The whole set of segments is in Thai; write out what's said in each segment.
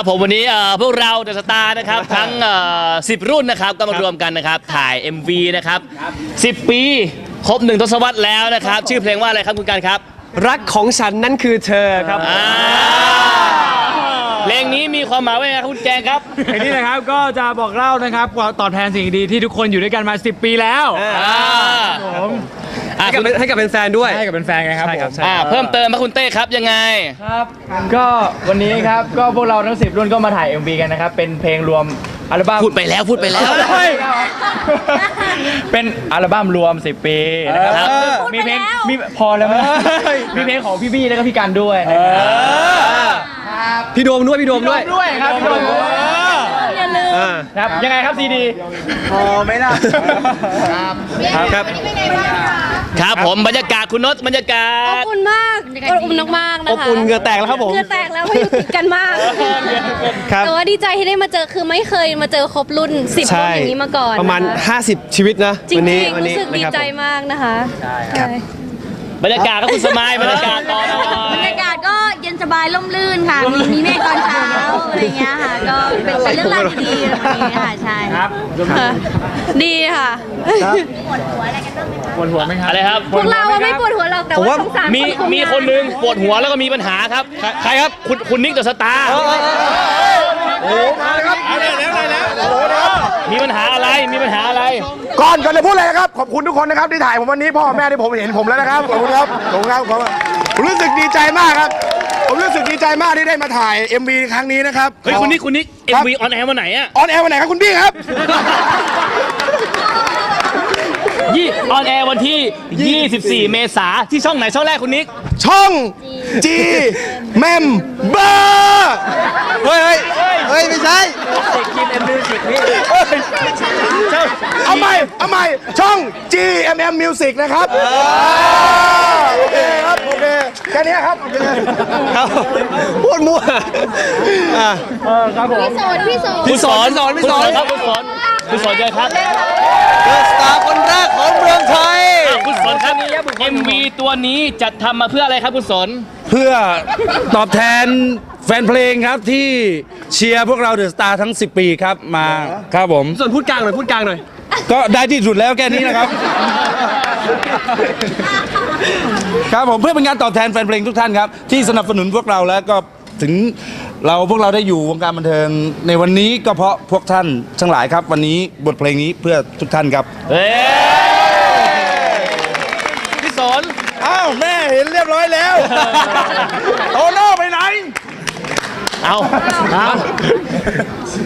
ครับผมวันนี้เอ่อพวกเราเดอะสตาร์นะครับ ทั้งสิบรุ่นนะครับก็มารวมกันนะครับ ถ่าย MV นะครับ10ปีครบหนึ่งทศวรรษแล้วนะครับ ชื่อเพลงว่าอะไรครับคุณการครับ รักของฉันนั่นคือเธอครับ อ่าเพลงนี้มีความหมายว่าไงครับคุณแจงครับเพลงนี้นะครับก็จะบอกเล่านะครับว่าตอบแทนสิ่งดีที่ทุกคนอยู่ด้วยกันมา 10 ปีแล้ว อ่าผม อ่าให้กับให้กับแฟนๆด้วย ให้กับเป็นแฟนกันครับผมอ่าเพิ่มเติมมาคุณเต้ครับยังไง ครับ ก็วันนี้ครับ ก็พวกเราทั้ง 10 รุ่นก็มาถ่าย MV กันนะครับ เป็นเพลงรวมอัลบั้มพูดไปแล้วพูดไปแล้ว เฮ้ยเป็นอัลบั้มรวม 10 ปีนะครับครับมีเพลง มีพอแล้วไหมมีเพลงของพี่บี้แล้วก็พี่กันด้วยนะครับพี่โดมด้วยพี่โดมด้วยด้วยครับพี่โดมอย่าลืมอ่าครับ ยังไงครับซีดีครับ ครับ ผมบรรยากาศคุณนศบรรยากาอบศอุ่นมากอบอุ่นมากๆนะคะอบอุ่นเหงื่อแตกแล้วครับผม เหงื่อแตกแล้วเพราะอยู่ติดกันมาก ครับ แต่ว่าดีใจที่ได้มาเจอคือไม่เคยมาเจอครบรุ่น10รุ่ใช่นอย่างนี้มาก่อนประมาณ นค50 ชีวิตนะจริวังนี้ๆวันนี้รู้สึกดีนะครับใจผม มากนะคะใช่ บรรยากาศครับคุณสมายบรรยากาศตอนหน่ บรอรยยากาศก็เย็นสบายล่มลื่นค่ะ มีมีเมฆตอนเช้าอะไรเงี้ยค่ะ ก็เป็นเป็นเรื่องราวดีๆอะไรอย่างเงี้ยค่ะใช่ครับค่ะดีค่ะ ปวดหัวไหมครับอะไรครับพวกเราอะไม่ปวดหัวหรอกแต่ผมว่าว่าสงสารมีคนทำงามีคนหนึงปวดหัวแล้วก็มีปัญหาครับใครครับคุณคุณนิกเดอะสตาร์มีปัญหาอะไรมีปัญหาอะไร ก่อนก่อนจะพูดอะไรนะครับ ขอบคุณทุกคนนะครับที่ถ่ายผมวันนี้พ่อแม่ที่ผมเห็นผมแล้วนะครับขอบคุณครับขอบคุณครับขอบคุณผมรู้สึกดีใจมากครับ ผมรู้สึกดีใจมากที่ได้มาถ่าย MV ครั้งนี้นะครับเฮ้ยคุณนิกคุณนิก ครับ MV ออนแอร์วันไหนอะออนแอร์วันไหนครับคุณพี่ครับ ยี่ออนแอร์วันที่ 24 เมษาที่ช่องไหนช่องแรกคุณนิก ช่องจีแมมเบอร์เฮ้ยเฮ้ยเฮ้ย ไม่ใช่ เอาใหม่ เอาใหม่ ช่อง GMM Music นะครับโอเคครับโอ เคแค่นี้ครับโอเคครับพูดมั่วอะพี่โสนพี่โสนคุณสอนคุณสอนคุณสอนครับคุณสอนคุณสอนเจอครับเดอะสตาร์คนแรกของเมืองไทยอ้าวคุณสอนครับ MV ตัวนี้จัดทำมาเพื่ออะไรครับคุณสนเพื่อตอบแทนแฟนเพลงครับที่เชียร์พวกเราเดอะสตาร์ทั้ง 10 ปีครับมาครับผม ส่วนพูดกลางหน่อยพูดกลางหน่อยก็ได้ที่สุดแล้วแค่นี้นะครับ ครับผมเพื่อเป็นการตอบแทนแฟนเพลงทุกท่านครับ ที่สนับสนุนพวกเราแล้วก็ถึงเราพวกเราได้อยู่วงการบันเทิง ในวันนี้ก็เพราะพวกท่านทั้งหลายครับ วันนี้บทเพลงนี้เพื่อทุกท่านครับเฮ้พี่สนอ้าวแม่เห็นเรียบร้อยแล้วโตโน่ไปไหน เอาเอา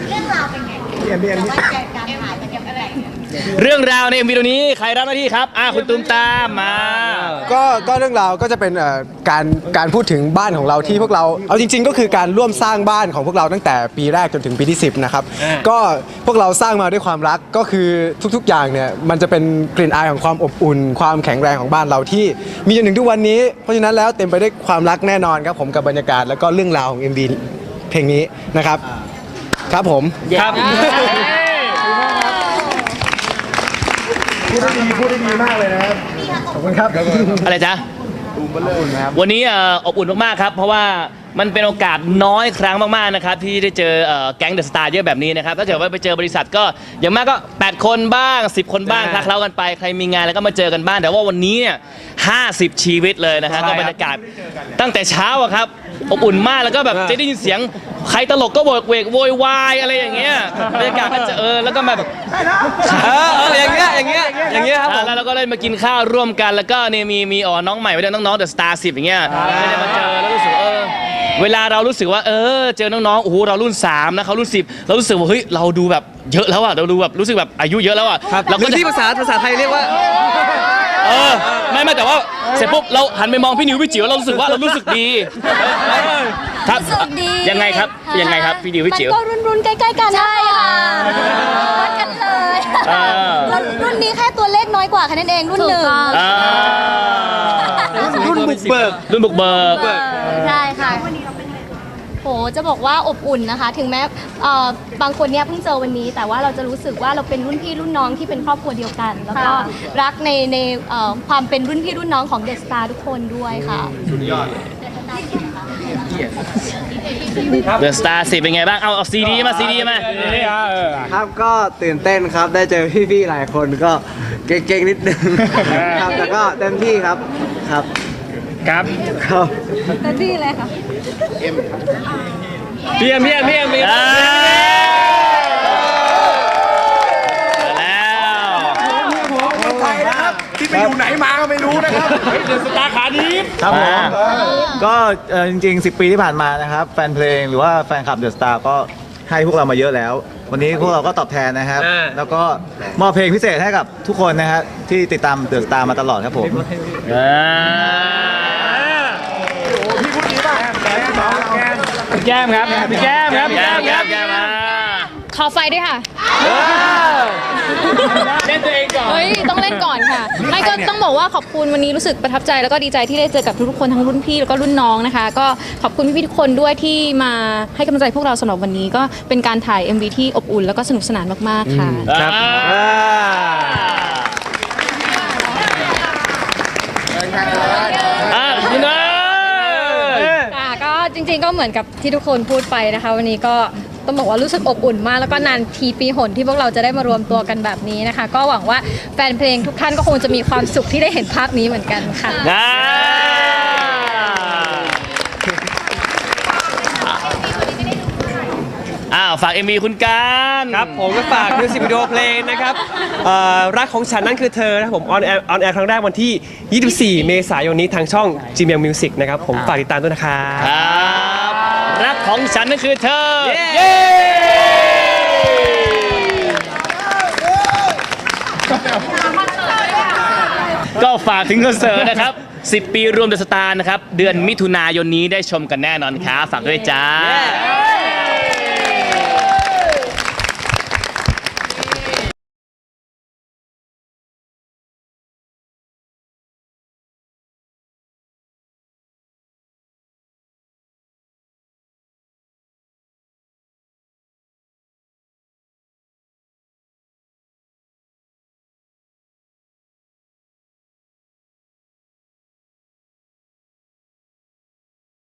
เรื่องราวเป็นไงแต่ว่าการถ่ายเป็นยังไง เรื่องราวใน MV ตัวนี้ใครรับหน้าที่ครับอ่าคุณตูมตามมา ก็ก็เรื่องราวก็จะเป็นเอ่อการการพูดถึงบ้านของเราที่พวกเราเอาจริง ๆ ก็คือการร่วมสร้างบ้านของพวกเราตั้งแต่ปีแรกจนถึงปีที่ 10นะครับก็พวกเราสร้างมาด้วยความรักก็คือทุกๆ อย่างเนี่ยมันจะเป็นกลิ่นอายของความอบอุ่น ความแข็งแรงของบ้านเราที่มีจนถึงทุกวันนี้ เพราะฉะนั้นแล้วเต็มไปด้วยความรักแน่นอนครับผมกับบรรยากาศแล้วก็เรื่องราวของ MV เพลงนี้นะครับ ครับผม ครับ พูดได้ดีพูดได้ดีมากเลยนะครับ ขอบคุณครับ อะไรจ๊ะ วันนี้เอ่ออบอุ่นมากๆครับ เพราะว่า มันเป็นโอกาสน้อยครั้งมากๆนะครับที่ได้เจอเอ่อแก๊งเดอะสตาร์เยอะแบบนี้นะครับถ้าเกิดว่าไปเจอบริษัทก็อย่างมากก็ 8 คนบ้าง 10 คนบ้างคลักเคล้ากันไปใครมีงานแล้วก็มาเจอกันบ้างแต่ว่าวันนี้เนี่ย50ชีวิตเลยนะฮะก็บรรยากาศตั้งแต่เช้าอะครับอบอุ่นมากแล้วก็แบบจะได้ยินเสียงใครตลกก็โวกเวกโวยวายอะไรอย่างเงี้ยบรรยากาศก็จะเออแล้วก็แบบ เออเอออย่างเงี้ยอย่างเงี้ยอย่างเงี้ยครับผมอ่าแล้วเราก็ได้มากินข้าวร่วมกันแล้วก็เนี่ยมีมีอ๋อน้องใหม่ไว้ด้วยน้องๆเดอะสตาร์สิบอย่างเงี้ยไม่ได้มาเจอแล้วรู้สึกว่า เออเวลาเรารู้สึกว่าเออ เจอน้องๆโอ้โหเรารุ่น3นะเขารุ่น 10 เรารู้สึกว่าเฮ้ยเราดูแบบเยอะแล้วอะเราดูแบบรู้สึกแบบอายุเยอะแล้วอะครับเราหรืก็อจะ ที่ภาษาภาษาไทยเรียกว่า เออไม่ไม่แต่ว่าเสร็จปุ๊บเราหันไปมองพี่นิวพี่จิ๋วเรารู้สึกว่าเรารู้สึกดีครับรู้สึกดียังไงครับยังไงครับพี่นิวพี่จิ๋ว มันก็รุ่นรุ่นๆใกล้ๆกันใช่ค่ะวัดกันเลยอ่า แล้วรุ่นนี้แค่ตัวเลขน้อยกว่าแค่นั้นเองรุ่นหนึ่งอ่ารุ่นบุกเบิกรุ่นบุกเบิก ใช่ค่ะ โหจะบอกว่าอบอุ่นนะคะ ถึงแม้เอ่อบางคนเนี่ยเพิ่งเจอวันนี้ แต่ว่าเราจะรู้สึกว่าเราเป็นรุ่นพี่รุ่นน้องที่เป็นครอบครัวเดียวกัน แล้วก็รักในในเอ่อความเป็นรุ่นพี่รุ่นน้องของเดอะสตาร์ทุกคนด้วยค่ะเดอะสตาร์สิเป็นไงบ้าง เอาเอาซีดีมาซีดีมา ครับก็ตื่นเต้นครับได้เจอพี่ๆหลายคนก็เก่งๆนิดนึง ครับแต่ก็เต็มที่ครับครับ ครับครับเต็มที่เลยค่ะพี่เอ็มพี่เอ็มพี่เอ็มพี่เอ็มอ่าแล้วคนไทยนะครับที่ไปอยู่ไหนมาก็ไม่รู้นะครับครับผมก็เอ่อจริงๆ 10 ปีที่ผ่านมานะครับ แฟนเพลงหรือว่าแฟนคลับเดอะสตาร์ก็ให้พวกเรามาเยอะแล้ว วันนี้พวกเราก็ตอบแทนนะครับ แล้วก็มอบเพลงพิเศษให้กับทุกคนนะฮะที่ติดตามเดอะสตาร์มาตลอดครับผม อ่า พี่พูดดีป่ะแกสองแก แก้มครับพี่แก้มครับพี่แก้แก้มมแก้ครัมบแก้มมาขอไฟด้วยค่ะ เล่นตัวเองก่อน เฮ้ย ต้องเล่นก่อนค่ะ ไม่ก็ต้องบอกว่าขอบคุณวันนี้รู้สึกประทับใจ แล้วก็ดีใจที่ได้เจอกับทุกๆคนทั้งรุ่นพี่แล้วก็รุ่นน้องนะคะ ก็ขอบคุณพี่ๆทุกคนด้วยที่มาให้กำลังใจพวกเราสำหรับวันนี้ ก็เป็นการถ่าย MV ที่อบอุ่นแล้วก็สนุกสนานมากๆค่ะ ครับอ่าคุณเอ้ย ค่ะก็จ ริงๆก็เหมือนกับที่ทุกคนพูดไปนะคะ วันนี้ก็ต้องบอกว่ารู้สึกอบอุ่นมาก แล้วก็นานทีปีหนที่พวกเราจะได้มารวมตัวกันแบบนี้นะคะ ก็หวังว่าแฟนเพลงทุกท่านก็คงจะมีความสุขที่ได้เห็นภาพนี้เหมือนกันค่ะ อ้าวฝาก MV คุณการครับผมก็ฝากมิวสิกวิดีโอเพลงนะครับเอ่อรักของฉันนั่นคือเธอนะครับผมออนแอร์ออนแอร์ครั้งแรกวันที่ 24 เมษายนนี้ทางช่อง Gmail Music นะครับผมฝากติดตามด้วยนะครับ ครับรักของฉันนั่นคือเธอ เย้ก็ฝากถึงคอนเสิร์ตนะครับ 10 ปีรวมเดอะสตาร์นะครับ เดือนมิถุนายนนี้ได้ชมกันแน่นอนครับฝากด้วยจ้า